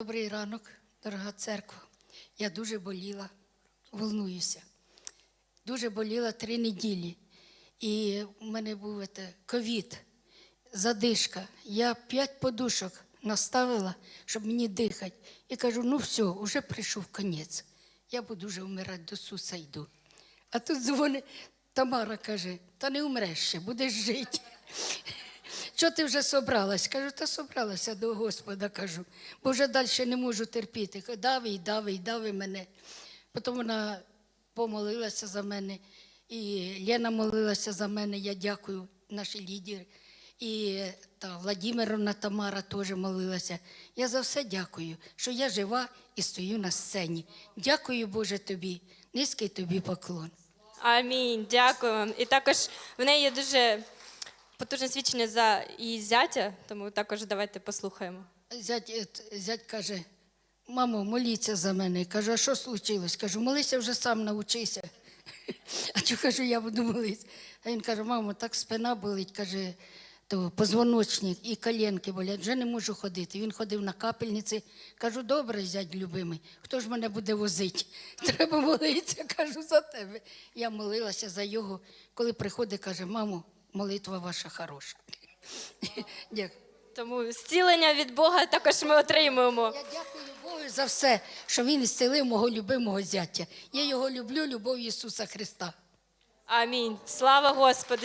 Добрий ранок, дорога церква. Я дуже боліла, волнуюся. Дуже боліла три неділі. І в мене був ковід, задишка. Я п'ять подушок наставила, щоб мені дихати. І кажу, ну все, вже прийшов кінець. Я буду вже вмирати до Суса йду. А тут дзвонить Тамара каже, та не умреш ще, будеш жити. Що ти вже собралась? Кажу, та собралася до Господа, кажу, бо вже далі не можу терпіти. Дави, дави, дави мене. Потім вона помолилася за мене, і Лена молилася за мене, я дякую, наші лідери. І та Владимировна Тамара теж молилася. Я за все дякую, що я жива і стою на сцені. Дякую, Боже, тобі, низький тобі поклон. Амінь, дякую вам. І також в неї дуже потужне свідчення за її зятя, тому також давайте послухаємо. Зять, е, зять каже, мамо, моліться за мене. Кажу, а що случилось? Кажу, молися вже сам навчися. А що кажу, я буду молитися. А він каже, мамо, так спина болить, каже, то позвоночник і коленки болять, вже не можу ходити. Він ходив на капельниці. Кажу, добре, зять любимий, хто ж мене буде возити? Треба молитися, кажу, за тебе. Я молилася за його. Коли приходить, каже, мамо, молитва ваша хороша. Дякую. Тому зцілення від Бога також ми отримуємо. Я дякую Богу за все, що він зцілив мого любимого зятя. Я його люблю, любов Ісуса Христа. Амінь. Слава Господу.